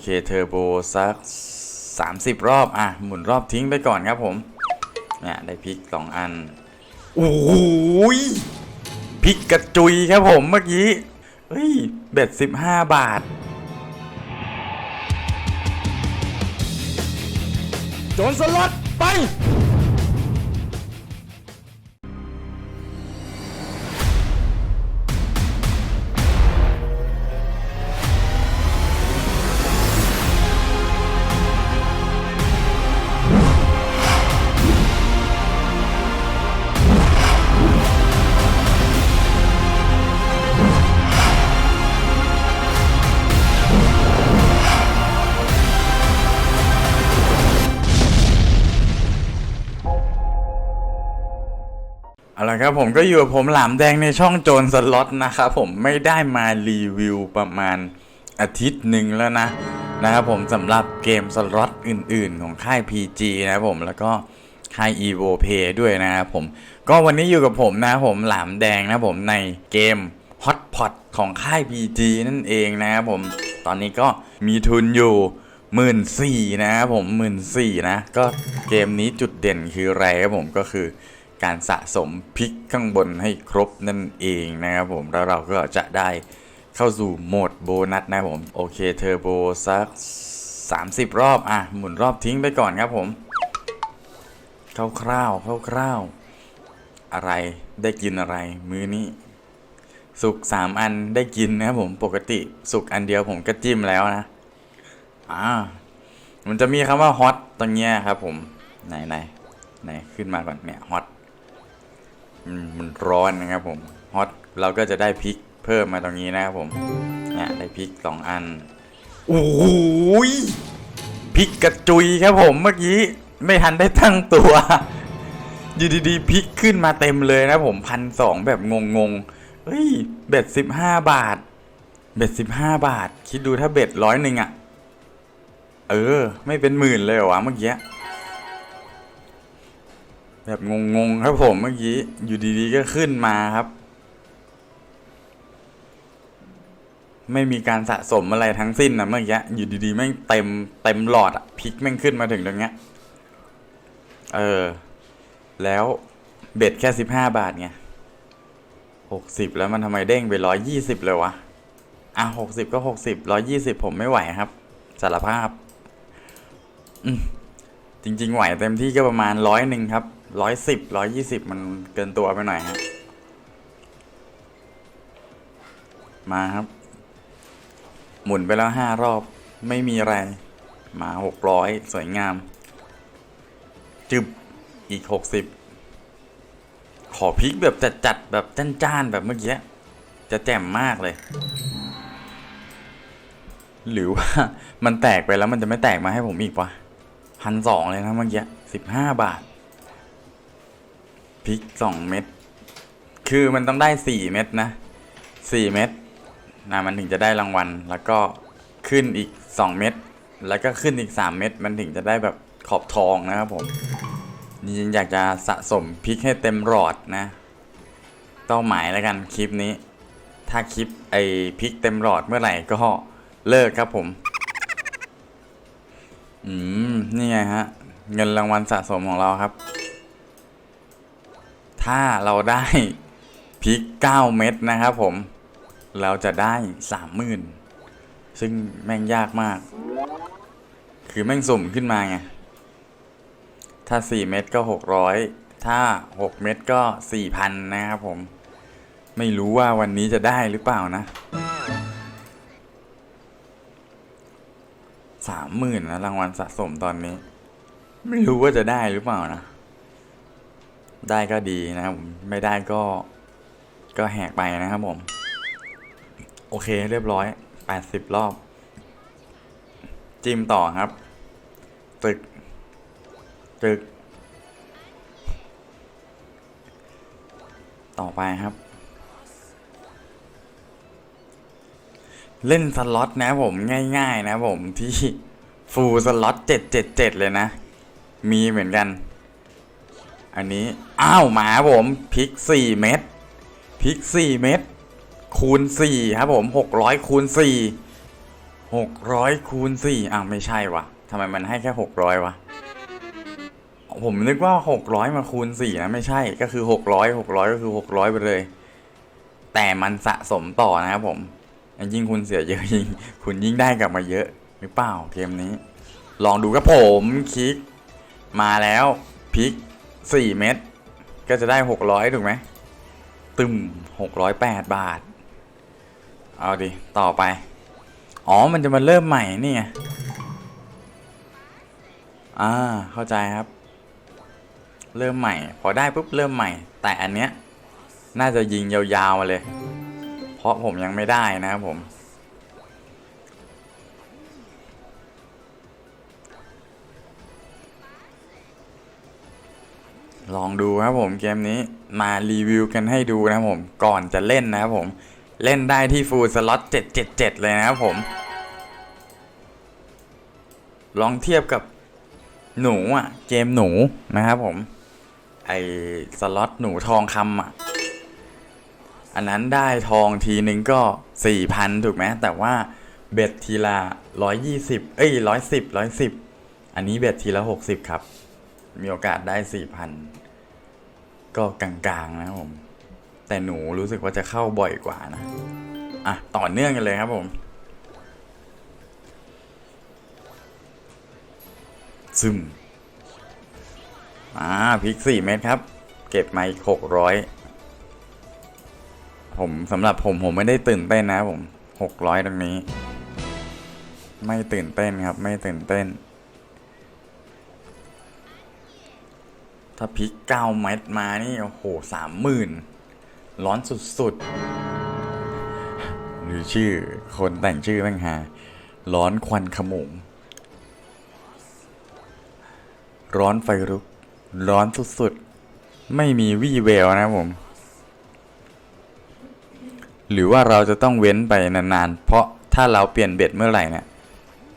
เคเทอร์โบสัก 30 รอบ อะ หมุนรอบทิ้งไปก่อนครับผม เนี่ยได้พริกสองอัน โอ้ยพริกกระจุยครับผมเมื่อกี้เฮ้ยเบ็ด15บาท โจนสล็อตไป ครับผมก็อยู่กับผมหลามแดงในช่องโจรสล็อตนะครับผมไม่ได้มารีวิวประมาณอาทิตย์หนึ่งแล้วนะนะครับผมสำหรับเกมสล็อตอื่นๆ ของค่าย PG นะครับผมแล้วก็ค่าย Evo Pay ด้วยนะครับผม ก็วันนี้อยู่กับผมนะครับผมหลามแดงนะครับผมในเกม Hotpot ของค่าย PG นั่นเองนะครับผมตอนนี้ก็มีทุนอยู่หมื่นสี่นะครับผมหมื่นสี่นะก็เกมนี้จุดเด่นคืออะไรครับผมก็คือ การสะสมพิกข้างบนให้ครบนั่นเองนะครับผมแล้วเราก็จะได้เข้าสู่โหมดโบนัสนะผม โอเคเทอร์โบสัก 30 รอบ อะ หมุนรอบทิ้งไปก่อนครับผมคร่าวๆคร่าวๆอะไรได้กินอะไรมื้อนี้สุกสามอันได้กินนะครับผมปกติสุกอันเดียวผมก็จิ้มแล้วนะอ่ามันจะมีคำว่าฮอตตรงเนี้ยครับผมไหนไหนไหนขึ้นมาก่อนเนี่ยฮอต มันร้อนนะครับผมฮอตเราก็จะได้พริกเพิ่มมาตรงนี้นะครับผมเนี่ยได้พริกสองอันโอ้โหยพริกกระจุยครับผมเมื่อกี้ไม่ทันได้ตั้งตัวอยู่ดีๆพริกขึ้นมาเต็มเลยนะผมพันสองแบบงงๆเฮ้ยเบ็ดสิบห้าบาท เบ็ดสิบห้าบาท คิดดูถ้าเบ็ดร้อยหนึ่งอะเออ ไม่เป็นหมื่นเลยเหรอวะเมื่อกี้ แบบงงๆครับผมเมื่อกี้อยู่ดีๆก็ขึ้นมาครับ ไม่มีการสะสมอะไรทั้งสิ้นนะเมื่อกี้อยู่ดีๆแม่งเต็มเต็มหลอดอะพลิกแม่งขึ้นมาถึงตรงเนี้ยเออ แล้วเบ็ดแค่สิบห้าบาทไงหกสิบแล้วมันทำไมเด้งไปร้อยยี่สิบเลยวะอะหกสิบก็หกสิบร้อยยี่สิบผมไม่ไหวครับสารภาพ อืมจริง ๆ ไหวเต็มที่ก็ประมาณร้อยหนึ่งครับ ร้อยสิบร้อยยี่สิบมันเกินตัวไปหน่อยฮะมาครับ หมุนไปแล้วห้ารอบไม่มีอะไร มาหกร้อยสวยงาม จึบอีกหกสิบขอพลิกแบบจัดๆแบบจ้านๆแบบเมื่อกี้จะแจ่มมากเลย หรือว่ามันแตกไปแล้วมันจะไม่แตกมาให้ผมอีกวะพันสองเลยนะเมื่อกี้สิบห้าบาท พริกสองเม็ดคือมันต้องได้สี่เม็ดนะสี่เม็ดนะมันถึงจะได้รางวัล แล้วก็ขึ้นอีกสองเม็ดแล้วก็ขึ้นอีกสามเม็ดมันถึงจะได้แบบขอบทองนะครับผมนี่อยากจะสะสมพริกให้เต็มหลอดนะเป้าหมายแล้วกันคลิปนี้ ถ้าคลิปไอพริกเต็มหลอดเมื่อไหร่ก็เลิกครับผม อืม นี่ไงฮะ เงินรางวัลสะสมของเราครับ ถ้าเราได้พริก 9 เม็ดนะครับผม เราจะได้ 30,000 ซึ่งแม่งยากมาก คือแม่งสุ่มขึ้นมาไง ถ้า 4 เม็ดก็ 600 ถ้า 6 เม็ดก็ 4,000 นะครับผม ไม่รู้ว่าวันนี้จะได้หรือเปล่านะสามหมื่นนะรางวัลสะสมตอนนี้ ไม่รู้ว่าจะได้หรือเปล่านะ ได้ก็ดีนะครับผมไม่ได้ก็ก็แหกไปนะครับผม โอเคเรียบร้อยแปดสิบรอบ จิ้มต่อครับ ตึก ตึก ต่อไปครับ เล่นสล็อตนะผมง่าย ๆ นะผมที่ฟูลสล็อตเจ็ดเจ็ดเจ็ดเลยนะ มีเหมือนกัน อันนี้ อ้าว หมาผมพริกสี่เม็ดพริกสี่เม็ดคูณสี่ครับผมหกร้อยคูณสี่หกร้อยคูณสี่อะไม่ใช่วะทำไมมันให้แค่หกร้อยวะผมนึกว่าหกร้อยมาคูณสี่นะไม่ใช่ก็คือหกร้อยหกร้อยก็คือหกร้อยไปเลย แต่มันสะสมต่อนะครับผมยิ่งคุณเสียเยอะยิ่งคุณยิ่งได้กลับมาเยอะหรือเปล่าเกมนี้ ลองดูครับผมคลิก มาแล้วพลิก สี่เม็ดก็จะได้หกร้อยถูกไหมตึมหกร้อยแปดบาท เอาดิ ต่อไป อ๋อ มันจะมาเริ่มใหม่นี่ไงอ่า เข้าใจครับ เริ่มใหม่ พอได้ปุ๊บเริ่มใหม่ แต่อันเนี้ย น่าจะยิงยาวๆมาเลย เพราะผมยังไม่ได้นะครับผม ลองดูครับผมเกมนี้มารีวิวกันให้ดูนะครับผมก่อนจะเล่นนะครับผมเล่นได้ที่ฟูลสล็อต777 เลยนะครับผม ลองเทียบกับหนูอะ เกมหนูนะครับผม ไอสล็อตหนูทองคำอะ อันนั้นได้ทองทีนึงก็สี่พันถูกไหมแต่ว่าเบ็ดทีละร้อยยี่สิบเอ้ยร้อยสิบร้อยสิบอันนี้เบ็ดทีละหกสิบครับ มีโอกาสได้สี่พันก็กลางๆนะครับผม แต่หนูรู้สึกว่าจะเข้าบ่อยกว่านะ อะ ต่อเนื่องกันเลยครับผม ซึมอ่าพิกสี่เม็ดครับ เก็บมาอีกหกร้อยผมสำหรับผมผมไม่ได้ตื่นเต้นนะผมหกร้อยตรงนี้ ไม่ตื่นเต้นครับ ไม่ตื่นเต้น ถ้าพิกเก้าเม็ดมานี่ โอ้โหสามหมื่นร้อนสุดๆ หรือชื่อคนแต่งชื่อแม่งฮาร้อนควันขโมง ร้อนไฟลุก ร้อนสุดๆ ไม่มีวี่แววนะผม หรือว่าเราจะต้องเว้นไปนานๆ เพราะถ้าเราเปลี่ยนเบ็ดเมื่อไหร่เนี่ย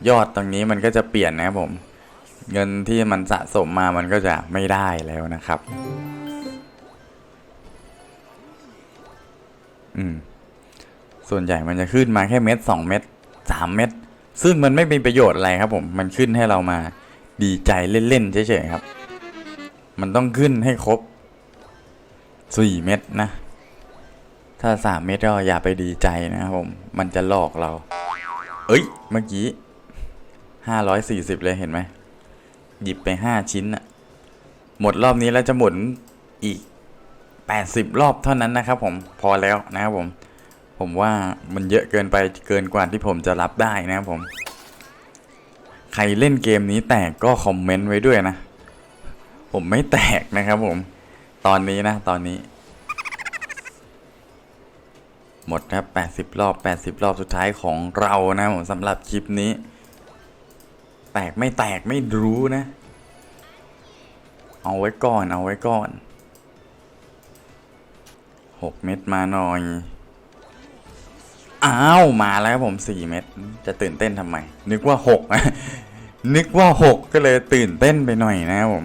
ยอดตรงนี้มันก็จะเปลี่ยนนะครับผม เงินที่มันสะสมมามันก็จะไม่ได้แล้วนะครับ อืม ส่วนใหญ่มันจะขึ้นมาแค่เม็ดสองเม็ดสามเม็ดซึ่งมันไม่เป็นประโยชน์อะไรครับ ผม มันขึ้นให้เรามาดีใจเล่นๆเฉยๆครับ มันต้องขึ้นให้ครบสี่เม็ดนะ ถ้าสามเม็ดก็อย่าไปดีใจนะครับผม มันจะหลอกเรา เอ้ย เมื่อกี้ห้าร้อยสี่สิบเลยเห็นไหม หยิบไปห้าชิ้นอะหมดรอบนี้แล้วจะหมุนอีกแปดสิบรอบเท่านั้นนะครับ ผมพอแล้วนะครับผม ผมว่ามันเยอะเกินไปเกินกว่าที่ผมจะรับได้นะครับผม ใครเล่นเกมนี้แตกก็คอมเมนต์ไว้ด้วยนะ ผมไม่แตกนะครับผม ตอนนี้นะ ตอนนี้ หมดครับ80รอบ80รอบสุดท้ายของเรานะผมสำหรับคลิปนี้ แตกไม่แตกไม่รู้นะ เอาไว้ก่อนเอาไว้ก่อน6เม็ดมาหน่อย อ้าว มาแล้วครับผม4เม็ดจะตื่นเต้นทำไม นึกว่า6นึกว่า6ก็เลยตื่นเต้นไปหน่อยนะครับผม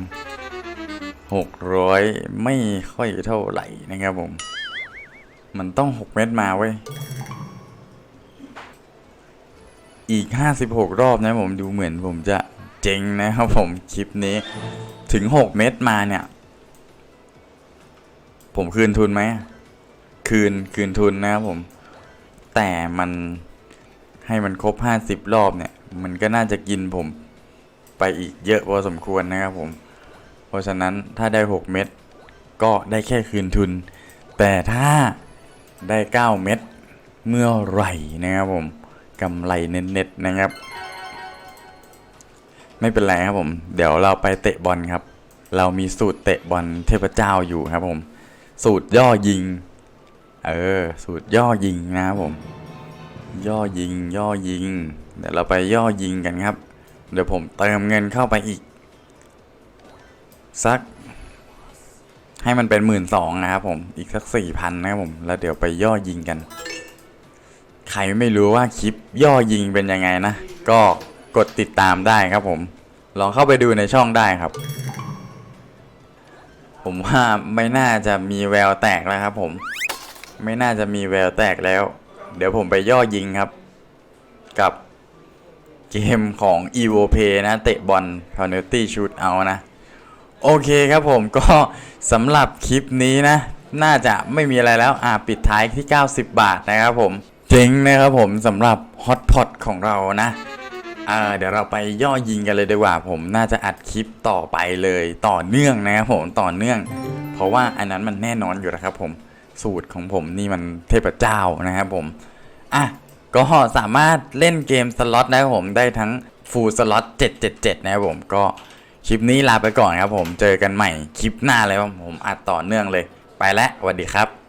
600ไม่ค่อยเท่าไหร่นะครับผม มันต้อง6เม็ดมาเว้ย อีก 56 รอบนะผมดูเหมือนผมจะเจ๋งนะครับผมคลิปนี้ถึง 6 เม็ดมาเนี่ย ผมคืนทุนไหมคืนคืนทุนนะครับผม แต่มันให้มันครบ 50 รอบเนี่ย มันก็น่าจะกินผมไปอีกเยอะพอสมควรนะครับผม เพราะฉะนั้นถ้าได้ 6 เม็ดก็ได้แค่คืนทุน แต่ถ้าได้ 9 เม็ดเมื่อไหร่นะครับผม กำไรเน็ตๆนะครับ ไม่เป็นไรครับผม เดี๋ยวเราไปเตะบอลครับ เรามีสูตรเตะบอลเทพเจ้าอยู่ครับผม สูตรย่อยิง เออ สูตรย่อยิงนะครับผม ย่อยิง ย่อยิง เดี๋ยวเราไปย่อยิงกันครับ เดี๋ยวผมเติมเงินเข้าไปอีก สัก ให้มันเป็นหมื่นสองนะครับผม อีกสักสี่พันนะครับผม แล้วเดี๋ยวไปย่อยิงกัน ครไม่รู้ว่าคลิปย่อยิงเป็นยังไงนะ ก็กดติดตามได้ครับผม ลองเข้าไปดูในช่องได้ครับ ผมว่าไม่น่าจะมีแววแตกแล้วครับผม ไม่น่าจะมีแววแตกแล้ว เดี๋ยวผมไปย่อยิงครับ กับเกมของ EVO Play นะ เตะบอล Penalty Shoot Out นะ โอเคครับผมก็สำหรับคลิปนี้นะ น่าจะไม่มีอะไรแล้วอ่าปิดท้ายที่ 90 บาทนะครับผม เจ๋งนะครับผมสำหรับฮอตพอตของเรานะเดี๋ยวเราไปย่อยิงกันเลยดีกว่า ผมน่าจะอัดคลิปต่อไปเลยต่อเนื่องนะครับผมต่อเนื่อง เพราะว่าอันนั้นมันแน่นอนอยู่แล้วครับผมสูตรของผมนี่มันเทพเจ้านะครับผมอะก็สามารถเล่นเกมสล็อตนะครับผมได้ทั้งฟูลสล็อต777 นะครับผมก็คลิปนี้ลาไปก่อนครับผมเจอกันใหม่คลิปหน้าเลยว่าผมอัดต่อเนื่องเลย ไปแล้วสวัสดีครับ